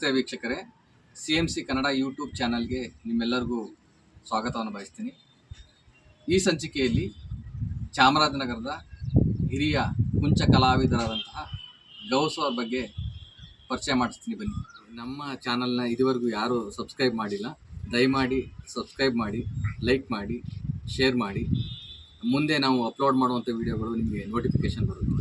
ನಮಸ್ತೆ ವೀಕ್ಷಕರೇ. C M C Kannada YouTube ಚಾನಲ್ಗೆ ನಿಮ್ಮೆಲ್ಲರಿಗೂ ಸ್ವಾಗತವನ್ನು ಬಯಸ್ತೀನಿ. ಈ ಸಂಚಿಕೆಯಲ್ಲಿ ಚಾಮರಾಜನಗರದ ಹಿರಿಯ ಕುಂಚ ಕಲಾವಿದರಾದಂತಹ ಗೌಸ್ ಅವ್ರ ಬಗ್ಗೆ ಪರಿಚಯ ಮಾಡಿಸ್ತೀನಿ ಬನ್ನಿ. ನಮ್ಮ ಚಾನಲ್ನ ಇದುವರೆಗೂ ಯಾರೂ ಸಬ್ಸ್ಕ್ರೈಬ್ ಮಾಡಿಲ್ಲ, ದಯಮಾಡಿ ಸಬ್ಸ್ಕ್ರೈಬ್ ಮಾಡಿ, ಲೈಕ್ ಮಾಡಿ, ಶೇರ್ ಮಾಡಿ. ಮುಂದೆ ನಾವು ಅಪ್ಲೋಡ್ ಮಾಡುವಂಥ ವಿಡಿಯೋಗಳು ನಿಮಗೆ ನೋಟಿಫಿಕೇಶನ್ ಬರುತ್ತೆ.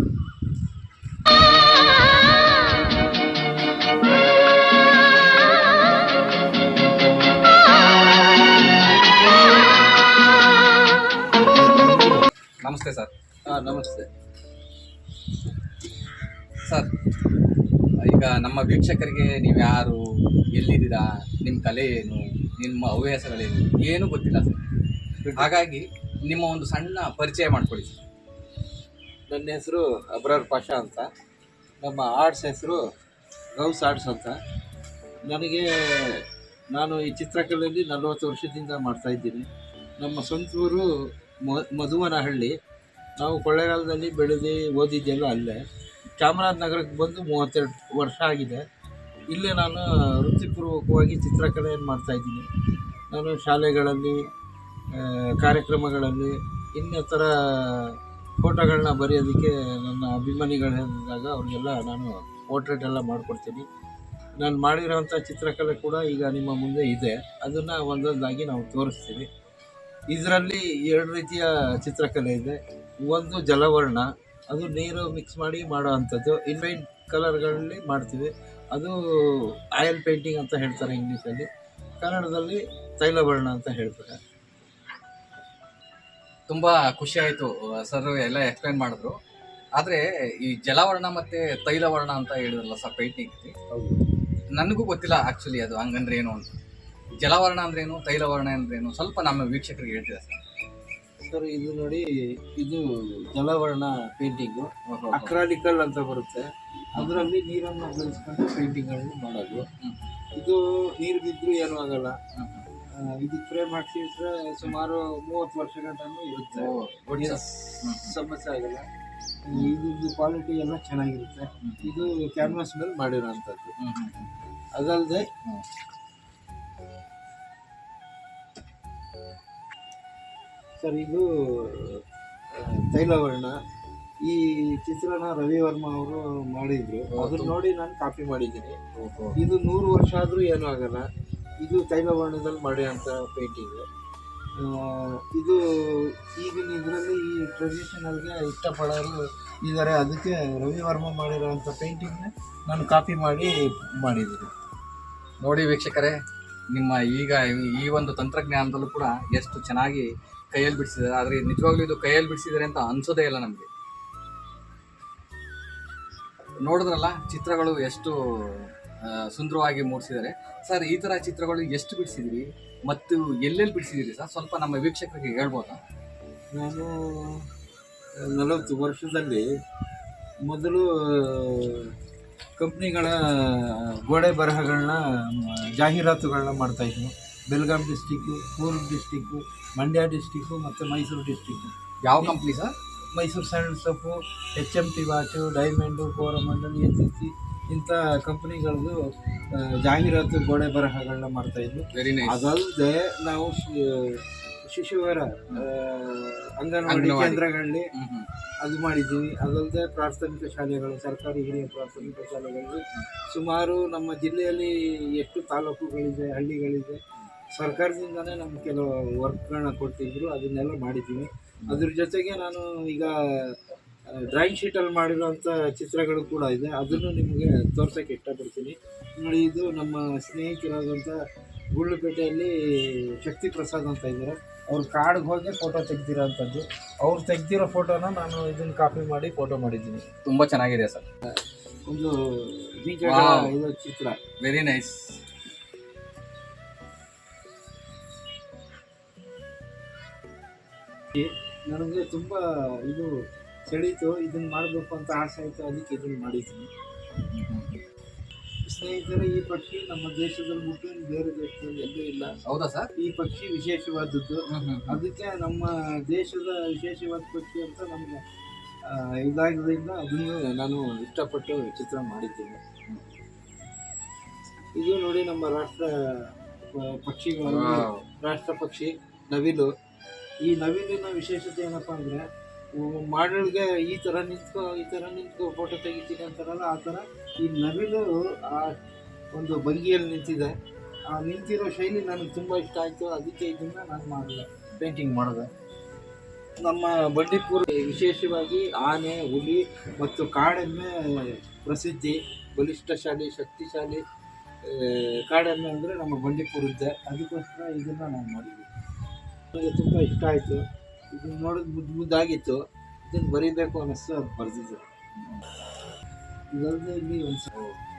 ನಮಸ್ತೆ ಸರ್. ಹಾಂ ನಮಸ್ತೆ. ಸರ್ ಈಗ ನಮ್ಮ ವೀಕ್ಷಕರಿಗೆ ನೀವು ಯಾರು ಎಲ್ಲಿದ್ದೀರಾ ನಿಮ್ಮ ಕಲೆ ಏನು ನಿಮ್ಮ ಹವ್ಯಾಸಗಳೇನು ಏನೂ ಗೊತ್ತಿಲ್ಲ ಸರ್. ಹಾಗಾಗಿ ನಿಮ್ಮ ಒಂದು ಸಣ್ಣ ಪರಿಚಯ ಮಾಡಿಕೊಡಿ ಸರ್. ನನ್ನ ಹೆಸರು ಅಬ್ರರ್ ಪಾಷಾ ಅಂತ. ನಮ್ಮ ಆರ್ಟ್ಸ್ ಹೆಸರು ಗೌಸ್ ಆರ್ಟ್ಸ್ ಅಂತ. ನನಗೆ ನಾನು ಈ ಚಿತ್ರಕಲೆಯಲ್ಲಿ ನಲವತ್ತು ವರ್ಷದಿಂದ ಮಾಡ್ತಾಯಿದ್ದೀನಿ ನಮ್ಮ ಸ್ವಂತ ಊರು ಮ, ಮಧುವನಹಳ್ಳಿ. ನಾವು ಕೊಳ್ಳೇಗಾಲದಲ್ಲಿ ಬೆಳೆದು ಓದಿದ್ದೆಲ್ಲ ಅಲ್ಲೇ. ಚಾಮರಾಜನಗರಕ್ಕೆ ಬಂದು ಮೂವತ್ತೆರಡು ವರ್ಷ ಆಗಿದೆ. ಇಲ್ಲೇ ನಾನು ವೃತ್ತಿಪೂರ್ವಕವಾಗಿ ಚಿತ್ರಕಲೆಯನ್ನು ಮಾಡ್ತಾಯಿದ್ದೀನಿ ನಾನು ಶಾಲೆಗಳಲ್ಲಿ ಕಾರ್ಯಕ್ರಮಗಳಲ್ಲಿ, ಇನ್ನಿತರ ಫೋಟೋಗಳನ್ನ ಬರೆಯೋದಕ್ಕೆ ನನ್ನ ಅಭಿಮಾನಿಗಳಿದ್ದಾಗ ಅವ್ರಿಗೆಲ್ಲ ನಾನು ಪೋರ್ಟ್ರೇಟ್ ಎಲ್ಲ ಮಾಡಿಕೊಡ್ತೀನಿ. ನಾನು ಮಾಡಿರೋಂಥ ಚಿತ್ರಕಲೆ ಕೂಡ ಈಗ ನಿಮ್ಮ ಮುಂದೆ ಇದೆ. ಅದನ್ನು ಒಂದೊಂದಾಗಿ ನಾವು ತೋರಿಸ್ತೀವಿ. ಇದರಲ್ಲಿ ಎರಡು ರೀತಿಯ ಚಿತ್ರಕಲೆ ಇದೆ. ಒಂದು ಜಲವರ್ಣ ಅದು ನೀರು ಮಿಕ್ಸ್ ಮಾಡಿ ಮಾಡೋ ಅಂಥದ್ದು. ಇನ್ವೈಟ್ ಕಲರ್ಗಳಲ್ಲಿ ಮಾಡ್ತೀವಿ. ಅದು ಆಯಿಲ್ ಪೇಂಟಿಂಗ್ ಅಂತ ಹೇಳ್ತಾರೆ ಇಂಗ್ಲೀಷಲ್ಲಿ. ಕನ್ನಡದಲ್ಲಿ ತೈಲವರ್ಣ ಅಂತ ಹೇಳ್ತಾರೆ. ತುಂಬ ಖುಷಿ ಆಯಿತು ಸರ್ ಎಲ್ಲ ಎಕ್ಸ್ಪ್ಲೈನ್ ಮಾಡಿದ್ರು. ಆದರೆ ಈ ಜಲವರ್ಣ ಮತ್ತು ತೈಲವರ್ಣ ಅಂತ ಹೇಳಿದ್ರಲ್ಲ ಸರ್ ಪೇಂಟಿಂಗ್ ನನಗೂ ಗೊತ್ತಿಲ್ಲ ಆ್ಯಕ್ಚುಲಿ ಅದು ಹಂಗಂದ್ರೆ ಏನು ಅಂತ. ಜಲವರ್ಣ ಅಂದ್ರೇನು ತೈಲವರ್ಣ ಅಂದ್ರೇನು? ಸ್ವಲ್ಪ ನಮ್ಮ ವೀಕ್ಷಕರಿಗೆ ಹೇಳ್ತೀರಾ ಸರ್? ಸರ್ ಇದು ನೋಡಿ ಇದು ಜಲವರ್ಣ ಪೇಂಟಿಂಗು. ಅಕ್ರಾಲಿಕಲ್ ಅಂತ ಬರುತ್ತೆ. ಅದರಲ್ಲಿ ನೀರನ್ನು ಬೆಳೆಸ್ಕೊಂಡು ಪೇಂಟಿಂಗ್ಗಳನ್ನು ಮಾಡೋದು. ಇದು ನೀರು ಬಿದ್ದರೂ ಏನೂ ಆಗಲ್ಲ. ಇದು ಇದಕ್ಕೆ ಫ್ರೇಮ್ ಹಾಕ್ಸಿದ್ರೆ ಸುಮಾರು ಮೂವತ್ತು ವರ್ಷ ಗಂಟನೂ ಇರುತ್ತೆ. ಸಮಸ್ಯೆ ಆಗಲ್ಲ. ಇದು ಕ್ವಾಲಿಟಿ ಎಲ್ಲ ಚೆನ್ನಾಗಿರುತ್ತೆ. ಇದು ಕ್ಯಾನ್ವಾಸ್ ಮೇಲೆ ಮಾಡಿರೋ ಅಂಥದ್ದು ಅದಲ್ಲದೆ ಸರ್ ಇದು ತೈಲವರ್ಣ ಈ ಚಿತ್ರನ ರವಿ ವರ್ಮ ಅವರು ಮಾಡಿದ್ರು. ಅದನ್ನ ನೋಡಿ ನಾನು ಕಾಪಿ ಮಾಡಿದ್ದೀನಿ. ಇದು ನೂರು ವರ್ಷ ಆದರೂ ಏನೂ ಆಗಲ್ಲ. ಇದು ತೈಲವರ್ಣದಲ್ಲಿ ಮಾಡಿರೋಂಥ ಪೇಂಟಿಂಗ್ ಇದು ಈಗಿನ ಇದರಲ್ಲಿ ಈ ಟ್ರೆಡಿಷನಲ್ಗೆ ಇಷ್ಟಪಡೋರು ಇದ್ದಾರೆ ಅದಕ್ಕೆ ರವಿ ವರ್ಮ ಮಾಡಿರೋವಂಥ ಪೇಂಟಿಂಗ್ನ ನಾನು ಕಾಪಿ ಮಾಡಿ ಮಾಡಿದ್ದೀನಿ. ನೋಡಿ ವೀಕ್ಷಕರೇ ನಿಮ್ಮ ಈಗ ಈ ಒಂದು ತಂತ್ರಜ್ಞಾನದಲ್ಲೂ ಕೂಡ ಎಷ್ಟು ಚೆನ್ನಾಗಿ ಕೈಯಲ್ಲಿ ಬಿಡಿಸಿದ್ದಾರೆ. ಆದರೆ ನಿಜವಾಗ್ಲೂ ಇದು ಕೈಯಲ್ಲಿ ಬಿಡಿಸಿದ್ದಾರೆ ಅಂತ ಅನ್ಸೋದೇ ಇಲ್ಲ ನಮಗೆ. ನೋಡಿದ್ರಲ್ಲ, ಚಿತ್ರಗಳು ಎಷ್ಟು ಸುಂದರವಾಗಿ ಮೂಡಿಸಿದ್ದಾರೆ. ಸರ್, ಈ ಥರ ಚಿತ್ರಗಳು ಎಷ್ಟು ಬಿಡಿಸಿದಿರಿ ಮತ್ತು ಎಲ್ಲೆಲ್ಲಿ ಬಿಡಿಸಿದಿರಿ ಸರ್? ಸ್ವಲ್ಪ ನಮ್ಮ ವೀಕ್ಷಕರಿಗೆ ಹೇಳ್ಬೋದಾ? ನಾನು ನಲವತ್ತು ವರ್ಷದಲ್ಲಿ ಮೊದಲು ಕಂಪ್ನಿಗಳ ಗೋಡೆ ಬರಹಗಳನ್ನ ಜಾಹೀರಾತುಗಳನ್ನ ಮಾಡ್ತಾಯಿದ್ನು Belgaum district Coorg district Mandya district ಮತ್ತು ಮೈಸೂರು ಡಿಸ್ಟಿಕ್ಕು ಯಾವ company sir Mysuru sand soap H M T watch diamond Coromandel N S C ಇಂಥ ಕಂಪ್ನಿಗಳದ್ದು ಜಾಹೀರಾತು ಗೋಡೆ ಬರಹಗಳನ್ನ ಮಾಡ್ತಾಯಿದ್ವಿ ವೆರಿ ನೈಸ್ ಅದಲ್ಲದೆ ನಾವು ಶಿಶುವರ ಅಂಗನವಾಡಿ ಅಂಗನವಾಡಿ. ಕೇಂದ್ರಗಳಲ್ಲಿ ಅದು ಮಾಡಿದ್ದೀವಿ ಅದಲ್ಲದೆ ಪ್ರಾಥಮಿಕ ಶಾಲೆಗಳು ಸರ್ಕಾರಿ ಹಿರಿಯ ಪ್ರಾಥಮಿಕ ಶಾಲೆಗಳಲ್ಲಿ ಸುಮಾರು ನಮ್ಮ ಜಿಲ್ಲೆಯಲ್ಲಿ ಎಷ್ಟು ತಾಲೂಕುಗಳಿದೆ ಹಳ್ಳಿಗಳಿದೆ ಸರ್ಕಾರದಿಂದನೇ ನಮ್ಗೆ ಕೆಲವು ವರ್ಕ್ಗಳನ್ನ ಕೊಡ್ತಿದ್ರು ಅದನ್ನೆಲ್ಲ ಮಾಡಿದ್ದೀನಿ ಅದ್ರ ಜೊತೆಗೆ ನಾನು ಈಗ ಡ್ರಾಯಿಂಗ್ ಶೀಟಲ್ಲಿ ಮಾಡಿರೋಂಥ ಚಿತ್ರಗಳು ಕೂಡ ಇದೆ. ಅದನ್ನು ನಿಮಗೆ ತೋರ್ಸೋಕ್ಕೆ ಇಷ್ಟಪಡ್ತೀನಿ. ನೋಡಿ ಇದು ನಮ್ಮ ಸ್ನೇಹಿತರಾದಂಥ ಗುಳ್ಳುಪೇಟೆಯಲ್ಲಿ ಶಕ್ತಿ ಪ್ರಸಾದ್ ಅಂತ ಇದ್ದಾರೆ. ಅವ್ರ ಕಾಡಿಗೆ ಹೋಗಿ ಫೋಟೋ ತೆಗ್ದಿರೋ ಅಂಥದ್ದು. ಅವ್ರು ತೆಗ್ದಿರೋ ಫೋಟೋನ ನಾನು ಇದನ್ನು ಕಾಪಿ ಮಾಡಿ ಫೋಟೋ ಮಾಡಿದ್ದೀನಿ. ತುಂಬ ಚೆನ್ನಾಗಿದೆ ಸರ್. ಒಂದು. ಇದು ಚಿತ್ರ. ವೆರಿ ನೈಸ್ ನನಗೆ ತುಂಬ ಇದು ಸೆಳೀತು ಇದನ್ನು ಮಾಡಬೇಕು ಅಂತ ಆಸೆ ಆಯಿತು ಅದಕ್ಕೆ ಇದನ್ನು ಮಾಡಿದ್ದೀನಿ. ಸ್ನೇಹಿತರೆ ಈ ಪಕ್ಷಿ ನಮ್ಮ ದೇಶದಲ್ಲಿ ಬಿಟ್ಟು ಬೇರೆ ದೇಶದಲ್ಲಿ ಎಲ್ಲೂ ಇಲ್ಲ. ಹೌದಾ ಸರ್? ಈ ಪಕ್ಷಿ ವಿಶೇಷವಾದದ್ದು. ಅದಕ್ಕೆ ನಮ್ಮ ದೇಶದ ವಿಶೇಷವಾದ ಪಕ್ಷಿ ಅಂತ ನಮಗೆ ಇದಾಗಿದ್ದರಿಂದ ಅದನ್ನು ನಾನು ಇಷ್ಟಪಟ್ಟು ಚಿತ್ರ ಮಾಡಿದ್ದೇನೆ. ಇದು ನೋಡಿ ನಮ್ಮ ರಾಷ್ಟ್ರ ಪಕ್ಷಿಗಳು. ರಾಷ್ಟ್ರ ಪಕ್ಷಿ ನವಿಲು. ಈ ನವಿಲಿನ ವಿಶೇಷತೆ ಏನಪ್ಪ ಅಂದರೆ ಮಾಡಲ್ಗೆ ಈ ಥರ ನಿಂತ್ಕೊ, ಈ ಥರ ನಿಂತ್ಕೊ ಫೋಟೋ ತೆಗಿತೀನಿ ಅಂತಾರಲ್ಲ, ಆ ಥರ ಈ ನವಿಲು ಆ ಒಂದು ಬಂಗಿಯಲ್ಲಿ ನಿಂತಿದೆ. ಆ ನಿಂತಿರೋ ಶೈಲಿ ನನಗೆ ತುಂಬ ಇಷ್ಟ ಆಯಿತು. ಅದಕ್ಕೆ ಇದನ್ನ ನಾನು ಮಾಡಿದೆ ಪೇಂಟಿಂಗ್ ಮಾಡಿದೆ. ನಮ್ಮ ಬಂಡೀಪುರ ವಿಶೇಷವಾಗಿ ಆನೆ, ಹುಲಿ ಮತ್ತು ಕಾಡೆಮ್ಮೆ ಪ್ರಸಿದ್ಧಿ. ಬಲಿಷ್ಠಶಾಲಿ ಶಕ್ತಿಶಾಲಿ ಕಾಡೆಮ್ಮೆ ಅಂದರೆ ನಮ್ಮ ಬಂಡೀಪುರದ್ದೆ. ಅದಕ್ಕೋಸ್ಕರ ಇದನ್ನು ನಾನು ಮಾಡಿದ್ದೆ ನನಗೆ ತುಂಬ ಇಷ್ಟ ಆಯಿತು. ಇದನ್ನು ನೋಡೋದು ಮುದ್ದು ಮುದ್ದಾಗಿತ್ತು. ಇದನ್ನು ಬರೀಬೇಕು ಅನ್ನಿಸ್ತು, ಅದು ಬರೆದಿದ್ದು. ಇಲ್ಲಿ ಒಂದು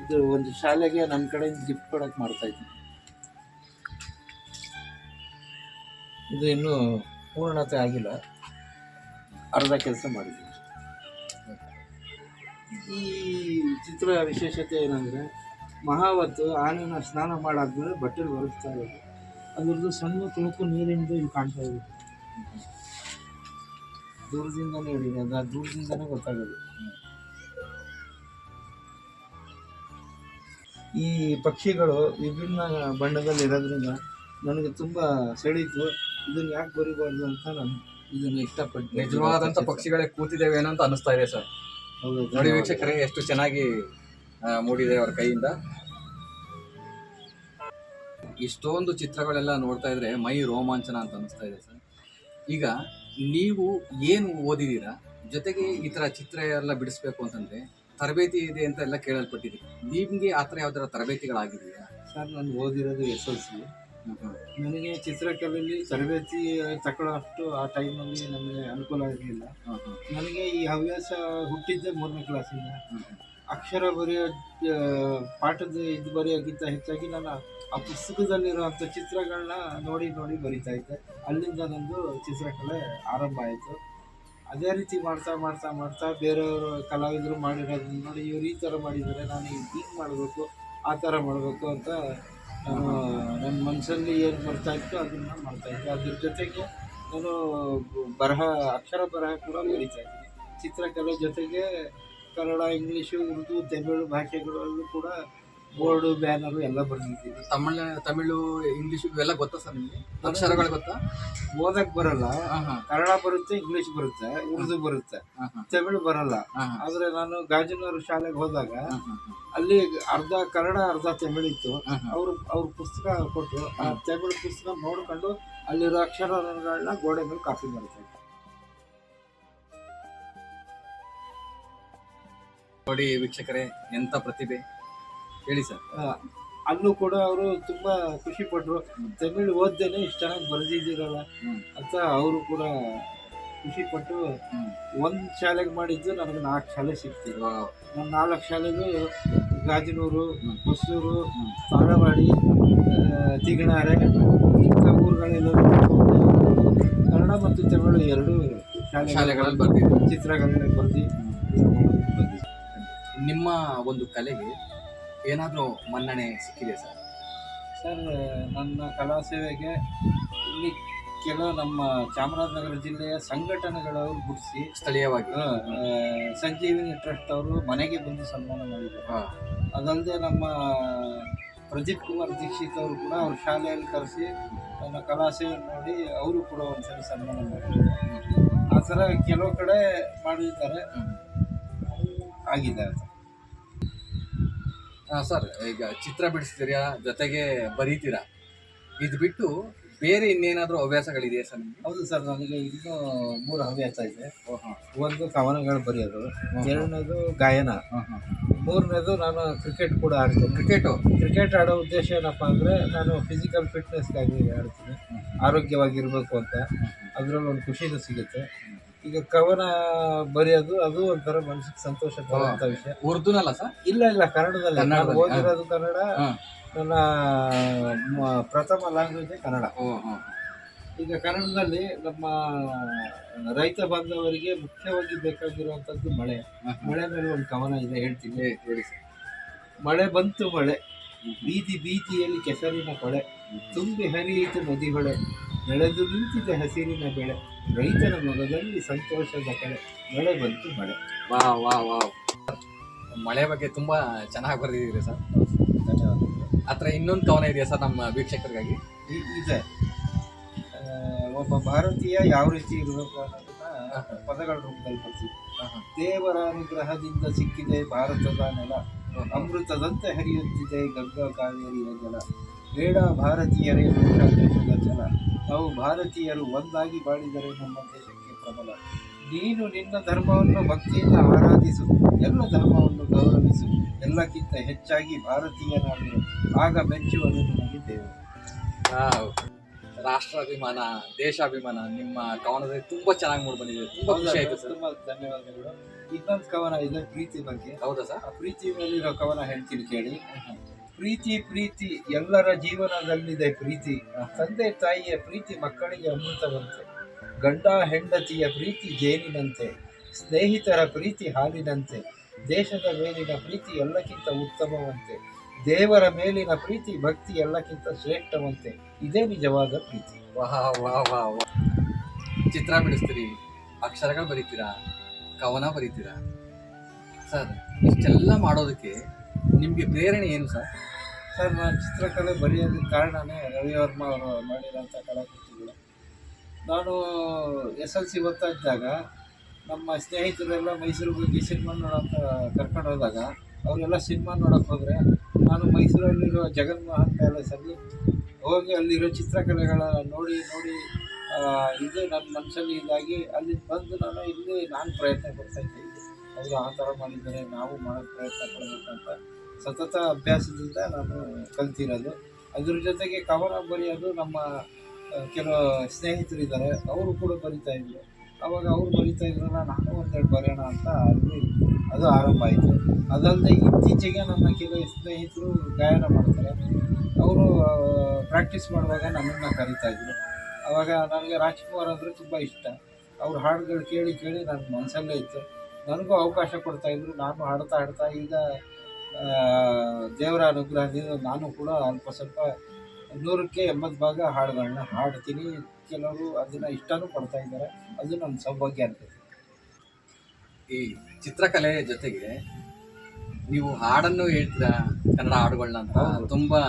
ಇದು ಒಂದು ಶಾಲೆಗೆ ನನ್ನ ಕಡೆಯಿಂದ ಗಿಫ್ಟ್ ಕೊಡೋಕೆ ಮಾಡ್ತಾಯಿದ್ದೆ ಇದು ಇನ್ನೂ ಪೂರ್ಣತೆ ಆಗಿಲ್ಲ. ಅರ್ಧ ಕೆಲಸ ಮಾಡಿದ್ದೀನಿ ಈ ಚಿತ್ರ ವಿಶೇಷತೆ ಏನಂದರೆ, ಮಹಾವತ್ತು ಆನೆನ ಸ್ನಾನ ಮಾಡಾದ್ಮೇಲೆ ಬಟ್ಟೆಲಿ ಒರೆಸ್ತಾ ಇರೋದು. ಅದ್ರದ್ದು ಸಣ್ಣ ತುಣುಕು ನೀರಿಂದ ಇಲ್ಲಿ ಕಾಣ್ತಾ ಇದೆ. ದೂರದಿಂದನೇ ಹಿಡಿದೆ ಅದು ದೂರದಿಂದನೇ ಗೊತ್ತಾಗೋದು. ಈ ಪಕ್ಷಿಗಳು ವಿಭಿನ್ನ ಬಣ್ಣದಲ್ಲಿ ಇರೋದ್ರಿಂದ ನನಗೆ ತುಂಬ ಸೆಳೀತು ಇದನ್ನ ಯಾಕೆ ಬರಿಬಾರ್ದು ಅಂತ ನಾನು ಇದನ್ನು ಇಷ್ಟಪಟ್ಟು ನಿಜವಾದಂತ ಪಕ್ಷಿಗಳೇ ಕೂತಿದ್ದೇವೆ ಏನೋ ಅಂತ ಅನಿಸ್ತಾ ಇದೆ ಸರ್. ಹೌದು, ನೋಡಿ ವೀಕ್ಷಕರೇ ಎಷ್ಟು ಚೆನ್ನಾಗಿ ಮೂಡಿದೆ ಅವ್ರ ಕೈಯಿಂದ. ಇಷ್ಟೊಂದು ಚಿತ್ರಗಳೆಲ್ಲ ನೋಡ್ತಾ ಇದ್ರೆ ಮೈ ರೋಮಾಂಚನ ಅಂತ ಅನಿಸ್ತಾ ಇದೆ ಸರ್. ಈಗ ನೀವು ಏನು ಓದಿದ್ದೀರಾ ಜೊತೆಗೆ ಈ ಥರ ಚಿತ್ರ ಎಲ್ಲ ಬಿಡಿಸ್ಬೇಕು ಅಂತಂದರೆ ತರಬೇತಿ ಇದೆ ಅಂತ ಎಲ್ಲ ಕೇಳಲ್ಪಟ್ಟಿದೆ ನಿಮಗೆ ಆ ಥರ ಯಾವ್ದಾರ ತರಬೇತಿಗಳಾಗಿದೆಯಾ? ಸರ್, ನಾನು ಓದಿರೋದು ಎಸ್ ಎಲ್ ಸಿ. ನನಗೆ ಚಿತ್ರಕಲೆಯಲ್ಲಿ ತರಬೇತಿ ತಗೊಳ್ಳೋಷ್ಟು ಆ ಟೈಮಲ್ಲಿ ನನಗೆ ಅನುಕೂಲ ಇರಲಿಲ್ಲ. ನನಗೆ ಈ ಹವ್ಯಾಸ ಹುಟ್ಟಿದ್ದೆ ಮೂರನೇ ಕ್ಲಾಸಿಂದ ಅಕ್ಷರ ಬರೆಯೋ ಪಾಠದ ಇದು ಬರೆಯೋಕ್ಕಿಂತ ಹೆಚ್ಚಾಗಿ ನಾನು ಆ ಪುಸ್ತಕದಲ್ಲಿರುವಂಥ ಚಿತ್ರಗಳನ್ನ ನೋಡಿ ನೋಡಿ ಬರಿತಾ ಇದ್ದೆ. ಅಲ್ಲಿಂದ ನಂದು ಚಿತ್ರಕಲೆ ಆರಂಭ ಆಯಿತು. ಅದೇ ರೀತಿ ಮಾಡ್ತಾ ಮಾಡ್ತಾ ಮಾಡ್ತಾ ಬೇರೆಯವರು ಕಲಾವಿದರು ಮಾಡಿರೋದನ್ನ ನೋಡಿ ಇವರು ಈ ಥರ ಮಾಡಿದ್ದಾರೆ ನಾನು ಹೀಗೆ ಮಾಡಬೇಕು, ಆ ಥರ ಮಾಡಬೇಕು ಅಂತ ನಾನು ನನ್ನ ಮನಸ್ಸಲ್ಲಿ ಏನು ಬರ್ತಾ ಇತ್ತು, ಅದನ್ನು ಮಾಡ್ತಾ ಇದ್ದೆ. ಅದ್ರ ಜೊತೆಗೆ ನಾನು ಬರಹ, ಅಕ್ಷರ ಬರಹ ಕೂಡ ಬೆಳೀತಾ ಇದ್ದೀನಿ. ಚಿತ್ರಕಲೆ ಜೊತೆಗೆ ಕನ್ನಡ, ಇಂಗ್ಲೀಷು, ಉರ್ದು ತಮಿಳು ಭಾಷೆಗಳಲ್ಲೂ ಕೂಡ ಬೋರ್ಡು ಬ್ಯಾನರು ಎಲ್ಲ ಬರೆದಿದ್ದೀನಿ ತಮಿಳ್ ತಮಿಳು ಇಂಗ್ಲಿಷ್ ಇವೆಲ್ಲ ಗೊತ್ತಾ ಸರ್ ನಿಮಗೆ? ಅಕ್ಷರಗಳು ಗೊತ್ತಾ? ಓದಕ್ ಬರಲ್ಲ. ಕನ್ನಡ ಬರುತ್ತೆ ಇಂಗ್ಲೀಷ್ ಬರುತ್ತೆ ಉರ್ದು ಬರುತ್ತೆ. ತಮಿಳು ಬರಲ್ಲ. ಆದ್ರೆ ನಾನು ಗಾಜಿನವರು ಶಾಲೆಗೆ ಹೋದಾಗ ಅಲ್ಲಿ ಅರ್ಧ ಕನ್ನಡ ಅರ್ಧ ತಮಿಳು ಇತ್ತು ಅವರು ಅವ್ರ ಪುಸ್ತಕ ಕೊಟ್ಟರು ಆ ತಮಿಳು ಪುಸ್ತಕ ನೋಡ್ಕೊಂಡು ಅಲ್ಲಿರೋ ಅಕ್ಷರಗಳನ್ನ ಗೋಡೆ ಮೇಲೆ ಕಾಪಿ ಮಾಡ್ತಾರೆ. ನೋಡಿ ವೀಕ್ಷಕರೇ ಎಂಥ ಪ್ರತಿಭೆ. ಹೇಳಿ ಸರ್. ಅಲ್ಲೂ ಕೂಡ ಅವರು ತುಂಬಾ ಖುಷಿ ಪಟ್ರು. ತಮಿಳು ಓದ್ದೇನೆ ಇಷ್ಟು ಚೆನ್ನಾಗಿ ಬರೆದಿದ್ದೀರಲ್ಲ ಅಂತ ಅವರು ಕೂಡ ಖುಷಿ ಪಟ್ಟು ಒಂದು ಶಾಲೆಗೆ ಮಾಡಿದ್ದು ನನಗೆ ನಾಲ್ಕು ಶಾಲೆ ಸಿಗ್ತಿದ್ರು ನಾನು ನಾಲ್ಕು ಶಾಲೆಗೂ ಗಾಜನೂರು. ಹೊಸೂರು. ತಾಳವಾಡಿ ತಿಗಣಾರೆ ಇಂಥ ಊರುಗಳೆಲ್ಲ ಕನ್ನಡ ಮತ್ತು ತಮಿಳು ಎರಡು ಶಾಲೆ ಶಾಲೆಗಳಲ್ಲಿ ಬರ್ತೀವಿ ಚಿತ್ರಗಳಲ್ಲಿ ಬರ್ತೀವಿ ನಿಮ್ಮ ಒಂದು ಕಲೆಗೆ ಏನಾದರೂ ಮನ್ನಣೆ ಸಿಕ್ಕಿದೆ ಸರ್? ಸರ್ ನನ್ನ ಕಲಾ ಸೇವೆಗೆ ಇಲ್ಲಿ ಕೆಲವು ನಮ್ಮ ಚಾಮರಾಜನಗರ ಜಿಲ್ಲೆಯ ಸಂಘಟನೆಗಳವರು ಗುಡಿಸಿ ಸ್ಥಳೀಯವಾಗಿ. ಸಂಜೀವಿನಿ ಟ್ರಸ್ಟ್ ಅವರು ಮನೆಗೆ ಬಂದು ಸನ್ಮಾನ ಮಾಡಿದರು. ಅದಲ್ಲದೆ ನಮ್ಮ ಪ್ರದೀಪ್ ಕುಮಾರ್ ದೀಕ್ಷಿತ್ ಅವರು ಕೂಡ ಅವ್ರ ಶಾಲೆಯಲ್ಲಿ ಕರೆಸಿ ನನ್ನ ಕಲಾ ಸೇವೆ ನೋಡಿ ಅವರು ಕೂಡ ಒಂದ್ಸರಿ ಸನ್ಮಾನ ಮಾಡಿದ್ದಾರೆ ಆ ಥರ ಕೆಲವು ಕಡೆ ಮಾಡಿದ್ದಾರೆ. ಆಗಿದೆ ಆ, ಸರ್ ಈಗ ಚಿತ್ರ ಬಿಡಿಸ್ತೀರಾ ಜೊತೆಗೆ ಬರೀತೀರಾ? ಇದು ಬಿಟ್ಟು ಬೇರೆ ಇನ್ನೇನಾದರೂ ಹವ್ಯಾಸಗಳಿದೆಯಾ ಸರ್ ನಿಮಗೆ? ಹೌದು ಸರ್ ನನಗೆ ಇನ್ನೂ ಮೂರು ಹವ್ಯಾಸ ಇದೆ. ಹಾಂ. ಒಂದು ಕವನಗಳು ಬರೆಯೋದು ಎರಡನೇದು ಗಾಯನ. ಹಾಂ ಹಾಂ ಮೂರನೇದು ನಾನು ಕ್ರಿಕೆಟ್ ಕೂಡ ಆಡ್ತೀನಿ. ಕ್ರಿಕೆಟು? ಕ್ರಿಕೆಟ್ ಆಡೋ ಉದ್ದೇಶ ಏನಪ್ಪ ಅಂದರೆ ನಾನು ಫಿಸಿಕಲ್ ಫಿಟ್ನೆಸ್ಗಾಗಿ ಆಡ್ತೀನಿ. ಆರೋಗ್ಯವಾಗಿರಬೇಕು ಅಂತ. ಅದರಲ್ಲಿ ಒಂದು ಖುಷಿನೂ ಸಿಗುತ್ತೆ. ಈಗ ಕವನ ಬರೆಯೋದು ಅದು ಒಂಥರ ಮನಸ್ಸಿಗೆ ಸಂತೋಷ ತರುವಂಥ ವಿಷಯ. ಉರ್ದುನಲ್ಲ ಸರ್? ಇಲ್ಲ ಇಲ್ಲ ಕನ್ನಡದಲ್ಲಿ. ನಾನು ಕನ್ನಡದಲ್ಲಿ, ಓದಿರೋದು ಕನ್ನಡ ನನ್ನ ಪ್ರಥಮ ಲ್ಯಾಂಗ್ವೇಜ್ ಕನ್ನಡ. ಈಗ ಕನ್ನಡದಲ್ಲಿ ನಮ್ಮ ರೈತ ಬಾಂಧವರಿಗೆ ಮುಖ್ಯವಾಗಿ ಬೇಕಾಗಿರುವಂಥದ್ದು ಮಳೆ. ಮಳೆ ಮೇಲೆ ಒಂದು ಕವನ ಇದೆ ಹೇಳ್ತೀನಿ. ಹೇಳಿ ಮಳೆ ಬಂತು ಮಳೆ ಬೀದಿ ಬೀದಿಯಲ್ಲಿ ಕೆಸರಿನ ಕೊಳೆ ತುಂಬಿ ಹರಿಯಿತು ನದಿ ಹೊಳೆ ಬೆಳೆದು ನಿಂತಿದೆ ಹಸಿರಿನ ಬೆಳೆ. ರೈತನ ಮೊಗದಲ್ಲಿ ಸಂತೋಷದ ಕಡೆ ಮಳೆ ಬಂತು ಮಳೆ. ವಾ ವಾ ವಾ ಮಳೆ ಬಗ್ಗೆ ತುಂಬ ಚೆನ್ನಾಗಿ ಬರೆದಿದ್ದೀರಿ ಸರ್. ಧನ್ಯವಾದಗಳು. ಹತ್ರ ಇನ್ನೊಂದು ಕವನ ಇದೆಯಾ ಸರ್ ನಮ್ಮ ವೀಕ್ಷಕರಿಗಾಗಿ? ಇದೆ. ಆ, ಒಬ್ಬ ಭಾರತೀಯ ಯಾವ ರೀತಿ ಇರಬೇಕು ಅನ್ನೋದನ್ನ ಪದಗಳ ರೂಪದಲ್ಲಿ ಬರ್ತೀವಿ. ದೇವರ ಅನುಗ್ರಹದಿಂದ ಸಿಕ್ಕಿದೆ ಭಾರತದ ನೆಲ. ಅಮೃತದಂತೆ ಹರಿಯುತ್ತಿದೆ ಗಂಗಾ ಕಾವೇರಿಯ ಜಲ. ಬೇಡ ಭಾರತೀಯರೇ ಬೇಡ ದೇಶದ ಜಲ. ನಾವು ಭಾರತೀಯರು ಒಂದಾಗಿ ಬಾಳಿದರೆ ನಮ್ಮ ದೇಶಕ್ಕೆ ಪ್ರಬಲ. ನೀನು ನಿನ್ನ ಧರ್ಮವನ್ನು ಭಕ್ತಿಯಿಂದ ಆರಾಧಿಸು. ಎಲ್ಲ ಧರ್ಮವನ್ನು ಗೌರವಿಸು. ಎಲ್ಲಕ್ಕಿಂತ ಹೆಚ್ಚಾಗಿ ಭಾರತೀಯನಾಗಿರು ಆಗ ಮೆಚ್ಚುವುದು ನಮಗೆ ದೇವರು. ರಾಷ್ಟ್ರಾಭಿಮಾನ ದೇಶಾಭಿಮಾನ ನಿಮ್ಮ ಕವನದಲ್ಲಿ ತುಂಬಾ ಚೆನ್ನಾಗಿ ಮೂಡ್ ಬಂದಿದೆ. ತುಂಬಾ ಖುಷಿ ಆಯ್ತು ಸರ್. ತುಂಬಾ ಧನ್ಯವಾದಗಳು. ಇನ್ನೊಂದು ಕವನ ಇದೆ ಪ್ರೀತಿ ಬಗ್ಗೆ. ಹೌದಾ ಸರ್? ಆ ಪ್ರೀತಿ ಮೇಲಿರೋ ಕವನ ಹೇಳ್ತೀನಿ ಕೇಳಿ. ಪ್ರೀತಿ ಪ್ರೀತಿ ಎಲ್ಲರ ಜೀವನದಲ್ಲಿದೆ ಪ್ರೀತಿ. ತಂದೆ, ತಾಯಿಯ ಪ್ರೀತಿ ಮಕ್ಕಳಿಗೆ ಅಮೃತವಂತೆ. ಗಂಡ, ಹೆಂಡತಿಯ ಪ್ರೀತಿ ಜೇನಿನಂತೆ. ಸ್ನೇಹಿತರ ಪ್ರೀತಿ ಹಾಲಿನಂತೆ. ದೇಶದ ಮೇಲಿನ ಪ್ರೀತಿ ಎಲ್ಲಕ್ಕಿಂತ ಉತ್ತಮವಂತೆ. ದೇವರ ಮೇಲಿನ ಪ್ರೀತಿ, ಭಕ್ತಿ ಎಲ್ಲಕ್ಕಿಂತ ಶ್ರೇಷ್ಠವಂತೆ. ಇದೇ ನಿಜವಾದ ಪ್ರೀತಿ. ವಾಹ, ವಾಹ್ ವಾಹ್. ಚಿತ್ರ ಬಿಡಿಸ್ತೀರಿ. ಅಕ್ಷರಗಳು ಬರೀತೀರಾ? ಕವನ ಬರೀತೀರಾ? ಸರ್, ಇಷ್ಟೆಲ್ಲ ಮಾಡೋದಕ್ಕೆ ನಿಮಗೆ ಪ್ರೇರಣೆ ಏನು ಸರ್? ಸರ್, ನಾನು ಚಿತ್ರಕಲೆ ಬರೆಯೋದಕ್ಕೆ ಕಾರಣನೇ ರವಿವರ್ಮ ಅವರು ಮಾಡಿರೋಂಥ ಕಲಾಕೃತಿಗಳು. ನಾನು ಎಸ್ ಎಲ್ ಸಿ ಓದ್ತಾ ಇದ್ದಾಗ, ನಮ್ಮ ಸ್ನೇಹಿತರೆಲ್ಲ ಮೈಸೂರು ಬಗ್ಗೆ ಸಿನಿಮಾ ನೋಡೋಂತ ಕರ್ಕೊಂಡು ಹೋದಾಗ, ಅವರೆಲ್ಲ ಸಿನಿಮಾ ನೋಡೋಕ್ಕೆ ಹೋದರೆ, ನಾನು ಮೈಸೂರಲ್ಲಿರೋ ಜಗನ್ಮೋಹನ್ ಪ್ಯಾಲೇಸಲ್ಲಿ ಹೋಗಿ ಅಲ್ಲಿರೋ ಚಿತ್ರಕಲೆಗಳ ನೋಡಿ ನೋಡಿ ಇದು ನನ್ನ ಮನಸ್ಸಲ್ಲಿ ಇದಾಗಿ ಅಲ್ಲಿ ಬಂದು ನಾನು ಇಲ್ಲಿ ನಾನು ಪ್ರಯತ್ನ ಪಡ್ತಾಯಿದ್ದೀನಿ ಅವರು ಆ ಥರ ಮಾಡಿದ್ದಾರೆ, ನಾವು ಮಾಡೋಕ್ಕೆ ಪ್ರಯತ್ನ ಪಡಬೇಕಂತ ಸತತ ಅಭ್ಯಾಸದಿಂದ ನಾನು ಕಲ್ತಿರೋದು. ಅದ್ರ ಜೊತೆಗೆ ಕವನ ಬರೆಯೋದು ನಮ್ಮ ಕೆಲವು ಸ್ನೇಹಿತರಿದ್ದಾರೆ ಅವರು ಕೂಡ ಬರಿತಾ ಇದ್ರು. ಅವಾಗ ಅವರು ಬರಿತಾ ಇದ್ರಲ್ಲ ನಾನು ಒಂದೆರಡು ಬರೆಯೋಣ ಅಂತ ಅಲ್ಲಿ ಅದು ಆರಂಭ ಆಯಿತು. ಅದಲ್ಲದೆ ಇತ್ತೀಚೆಗೆ ನನ್ನ ಕೆಲವು ಸ್ನೇಹಿತರು ಗಾಯನ ಮಾಡ್ತಾರೆ. ಅವರು ಪ್ರಾಕ್ಟೀಸ್ ಮಾಡುವಾಗ ನನ್ನನ್ನು ಕರಿತಾ ಇದ್ರು. ಅವಾಗ ನನಗೆ ರಾಜ್ಕುಮಾರ್ ಅಂದರೆ ತುಂಬ ಇಷ್ಟ. ಅವ್ರ ಹಾಡುಗಳು ಕೇಳಿ ಕೇಳಿ ನನ್ನ ಮನಸ್ಸಲ್ಲೇ ಇತ್ತು. ನನಗೂ ಅವಕಾಶ ಕೊಡ್ತಾ ಇದ್ರು. ನಾನು ಹಾಡ್ತಾ ಹಾಡ್ತಾ ಈಗ ದೇವರ ಅನುಗ್ರಹದಿಂದ ನಾನು ಕೂಡ ಅಲ್ಪ ಸ್ವಲ್ಪ ನೂರಕ್ಕೆ ಎಂಬತ್ತು ಭಾಗ ಹಾಡುಗಳನ್ನ ಹಾಡ್ತೀನಿ. ಕೆಲವರು ಅದನ್ನು ಇಷ್ಟನೂ ಪಡ್ತಾ ಇದ್ದಾರೆ. ಅದು ನನ್ನ ಸೌಭಾಗ್ಯ ಅಂತ ಈ ಚಿತ್ರಕಲೆ ಜೊತೆಗೆ ನೀವು ಹಾಡನ್ನು ಹೇಳ್ತೀರಾ ಕನ್ನಡ ಹಾಡುಗಳನ್ನ ಅಂತ. ತುಂಬಾ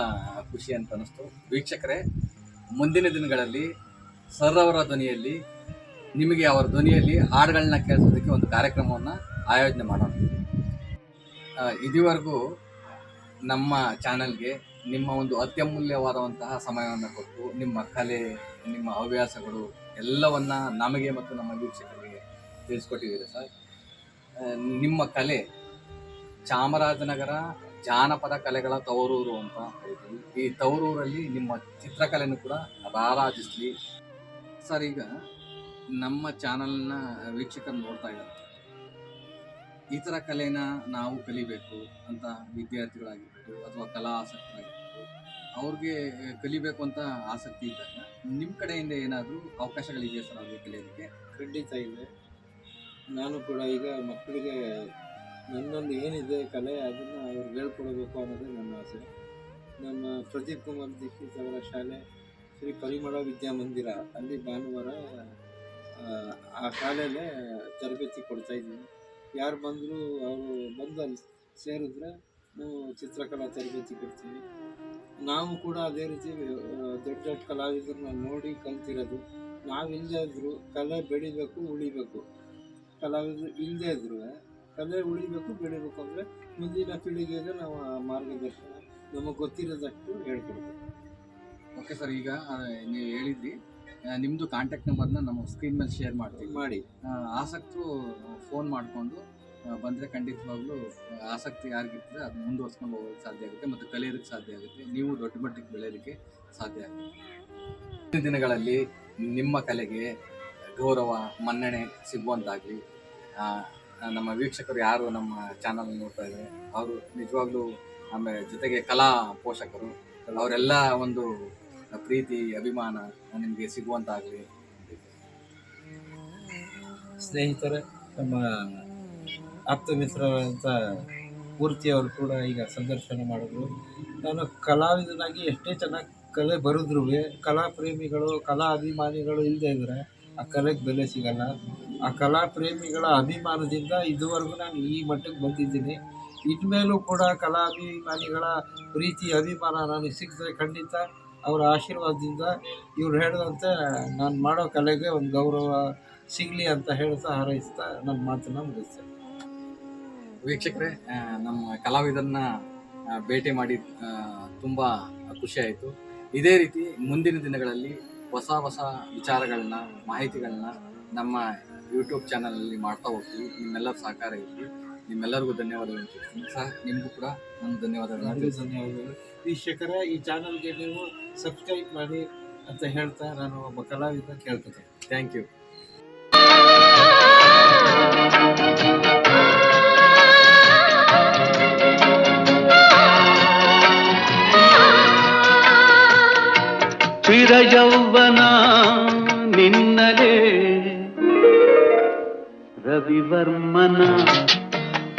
ಖುಷಿ ಅಂತ ಅನಿಸ್ತು. ವೀಕ್ಷಕರೇ ಮುಂದಿನ ದಿನಗಳಲ್ಲಿ ಸರ್ ಅವರ ಧ್ವನಿಯಲ್ಲಿ ನಿಮಗೆ ಅವರ ಧ್ವನಿಯಲ್ಲಿ ಹಾಡುಗಳನ್ನ ಕೇಳಿಸೋದಕ್ಕೆ ಒಂದು ಕಾರ್ಯಕ್ರಮವನ್ನು ಆಯೋಜನೆ ಮಾಡೋಣ. ಇದುವರೆಗೂ ನಮ್ಮ ಚಾನಲ್ಗೆ ನಿಮ್ಮ ಒಂದು ಅತ್ಯಮೂಲ್ಯವಾದಂತಹ ಸಮಯವನ್ನು ಕೊಟ್ಟು ನಿಮ್ಮ ಕಲೆ, ನಿಮ್ಮ ಹವ್ಯಾಸಗಳು ಎಲ್ಲವನ್ನು ನಮಗೆ ಮತ್ತು ನಮ್ಮ ವೀಕ್ಷಕರಿಗೆ ತಿಳಿಸ್ಕೊಟ್ಟಿದ್ದೀರಿ ಸರ್? ನಿಮ್ಮ ಕಲೆ ಚಾಮರಾಜನಗರ ಜಾನಪದ ಕಲೆಗಳ ತವರೂರು ಅಂತ ಹೇಳ್ತೀವಿ. ಈ ತವರೂರಲ್ಲಿ ನಿಮ್ಮ ಚಿತ್ರಕಲೆಯನ್ನು ಕೂಡ ರಾರಾಜಿಸ್ಲಿ. ಸರ್, ಈಗ ನಮ್ಮ ಚಾನಲ್ನ ವೀಕ್ಷಕರು ನೋಡ್ತಾ ಇದ್ದಾರೆ. ಈ ಥರ ಕಲೆನ ನಾವು ಕಲಿಬೇಕು ಅಂತ ವಿದ್ಯಾರ್ಥಿಗಳಾಗಿರ್ಬೋದು ಅಥವಾ ಕಲಾ ಆಸಕ್ತರಾಗಿರ್ಬೋದು, ಅವ್ರಿಗೆ ಕಲಿಬೇಕು ಅಂತ ಆಸಕ್ತಿ ಇದ್ದಾಗ ನಿಮ್ಮ ಕಡೆಯಿಂದ ಏನಾದರೂ ಅವಕಾಶಗಳಿದೆಯಾ ಸರ್ ಅವ್ರಿಗೆ ಕಲಿಯೋದಕ್ಕೆ? ಖಂಡಿತ ಇದೆ. ನಾನು ಕೂಡ ಈಗ ಮಕ್ಕಳಿಗೆ ನನ್ನೊಂದು ಏನಿದೆ ಕಲೆ ಅದನ್ನು ಅವ್ರಿಗೆ ಹೇಳ್ಕೊಡ್ಬೇಕು ಅನ್ನೋದೇ ನನ್ನ ಆಸೆ. ನಮ್ಮ ಪ್ರದೀಪ್ ಕುಮಾರ್ ದೀಕ್ಷಿತ್ ಅವರ ಶಾಲೆ ಶ್ರೀ ಪರಿಮಳ ವಿದ್ಯಾಮಂದಿರ ಅಲ್ಲಿ ಭಾನುವಾರ ಆ, ಶಾಲೆಯಲ್ಲೇ ತರಬೇತಿ ಕೊಡ್ತಾ ಇದ್ದೀನಿ. ಯಾರು ಬಂದರೂ ಅವರು ಬಂದು ಸೇರಿದ್ರೆ ನಾವು ಚಿತ್ರಕಲಾ ತರಬೇತಿ ಕೊಡ್ತೀವಿ. ನಾವು ಕೂಡ ಅದೇ ರೀತಿ ದೊಡ್ಡ ದೊಡ್ಡ ಕಲಾವಿದರನ್ನ ನೋಡಿ ಕಲ್ತಿರೋದು. ನಾವು ಇಲ್ಲದೇ ಇದ್ರು ಕಲೆ ಬೆಳಿಬೇಕು ಉಳಿಬೇಕು. ಕಲಾವಿದರು ಇಲ್ಲದೇ ಇದ್ರು ಕಲೆ ಉಳಿಬೇಕು ಬೆಳಿಬೇಕು ಅಂದರೆ ಮುಂದಿನ ಪೀಳಿಗೆಗೆ ನಾವು ಆ ಮಾರ್ಗದರ್ಶನ ನಮಗೆ ಗೊತ್ತಿರೋದಷ್ಟು ಹೇಳ್ಕೊಡ್ಬೇಕು. ಓಕೆ ಸರ್ ಈಗ ನೀವು ಹೇಳಿದ್ರಿ ಆ, ನಿಮ್ದು ಕಾಂಟ್ಯಾಕ್ಟ್ ನಂಬರ್ನ ನಮ್ಮ ಸ್ಕ್ರೀನ್ ಮೇಲೆ ಶೇರ್ ಮಾಡ್ತೀವಿ. ಮಾಡಿ. ಆಸಕ್ತರು ಫೋನ್ ಮಾಡಿಕೊಂಡು ಬಂದರೆ ಖಂಡಿತವಾಗ್ಲೂ ಆಸಕ್ತಿ ಯಾರಿಗಿರ್ತದೆ ಅದು ಮುಂದುವರ್ಸ್ಕೊಂಡು ಹೋಗೋಕ್ಕೆ ಸಾಧ್ಯ ಆಗುತ್ತೆ ಮತ್ತು ಕಲಿಯೋದಕ್ಕೆ ಸಾಧ್ಯ ಆಗುತ್ತೆ. ನೀವು ದೊಡ್ಡ ಮಟ್ಟಕ್ಕೆ ಬೆಳೆಯೋದಕ್ಕೆ ಸಾಧ್ಯ ಆಗುತ್ತೆ. ಇಂದಿನ ದಿನಗಳಲ್ಲಿ ನಿಮ್ಮ ಕಲೆಗೆ ಗೌರವ ಮನ್ನಣೆ ಸಿಗುವಂತಾಗಲಿ ನಮ್ಮ ವೀಕ್ಷಕರು ಯಾರು ನಮ್ಮ ಚಾನಲ್ ನೋಡ್ತಾ ಇದ್ದಾರೆ ಅವರು ನಿಜವಾಗ್ಲೂ ಆಮೇಲೆ ಜೊತೆಗೆ ಕಲಾ ಪೋಷಕರು ಅವರೆಲ್ಲ ಒಂದು ಪ್ರೀತಿ, ಅಭಿಮಾನ ನಿಮಗೆ ಸಿಗುವಂತಾಗಲಿ ಸ್ನೇಹಿತರೆ, ನಮ್ಮ ಆಪ್ತ ಮಿತ್ರರಂತ ಪೂರ್ತಿಯವರು ಕೂಡ ಈಗ ಸಂದರ್ಶನ ಮಾಡಿದ್ರು. ನಾನು ಕಲಾವಿದನಾಗಿ ಎಷ್ಟೇ ಚೆನ್ನಾಗಿ ಕಲೆ ಬರೆದ್ರೂ ಕಲಾ ಪ್ರೇಮಿಗಳು, ಕಲಾ ಅಭಿಮಾನಿಗಳು ಇಲ್ಲದೆ ಇದ್ದರೆ ಆ ಕಲೆಗೆ ಬೆಲೆ ಸಿಗಲ್ಲ. ಆ ಕಲಾ ಪ್ರೇಮಿಗಳ ಅಭಿಮಾನದಿಂದ ಇದುವರೆಗೂ ನಾನು ಈ ಮಟ್ಟಕ್ಕೆ ಬಂದಿದ್ದೀನಿ. ಇನ್ಮೇಲೂ ಕೂಡ ಕಲಾ ಅಭಿಮಾನಿಗಳ ಪ್ರೀತಿ, ಅಭಿಮಾನ ನನಗೆ ಸಿಕ್ಕಿದ್ರೆ ಖಂಡಿತ ಅವರ ಆಶೀರ್ವಾದದಿಂದ ಇವ್ರು ಹೇಳಿದಂತೆ ನಾನು ಮಾಡೋ ಕಲೆಗೆ ಒಂದು ಗೌರವ ಸಿಗಲಿ ಅಂತ ಹೇಳ್ತಾ ಹಾರೈಸ್ತಾ ನನ್ನ ಮಾತನ್ನು ಮುಗಿಸ್ತೇನೆ. ವೀಕ್ಷಕರೇ ನಮ್ಮ ಕಲಾವಿದರನ್ನ ಭೇಟಿ ಮಾಡಿ ತುಂಬ ಖುಷಿ ಆಯಿತು. ಇದೇ ರೀತಿ ಮುಂದಿನ ದಿನಗಳಲ್ಲಿ ಹೊಸ ಹೊಸ ವಿಚಾರಗಳನ್ನ, ಮಾಹಿತಿಗಳನ್ನ ನಮ್ಮ ಯೂಟ್ಯೂಬ್ ಚಾನಲಲ್ಲಿ ಮಾಡ್ತಾ ಹೋಗ್ತೀವಿ. ನಿಮ್ಮೆಲ್ಲರ ಸಹಕಾರ ಇರಲಿ. ನಿಮ್ಮೆಲ್ಲರಿಗೂ ಧನ್ಯವಾದಗಳು ಸರ್ ನಿಮಗೂ ಕೂಡ ನಮ್ಮ ಧನ್ಯವಾದಗಳು ಧನ್ಯವಾದಗಳು. ವೀಕ್ಷಕರ ಈ ಚಾನಲ್ಗೆ ನೀವು ಸಬ್ಸ್ಕ್ರೈಬ್ ಮಾಡಿ ಅಂತ ಹೇಳ್ತಾ ನಾನು ಒಬ್ಬ ಕಲಾವಿದ ಕೇಳ್ಕೊತೇನೆ. Thank you ಚಿರಯೌವನ ನಿನ್ನಲೇ ರವಿವರ್ಮನ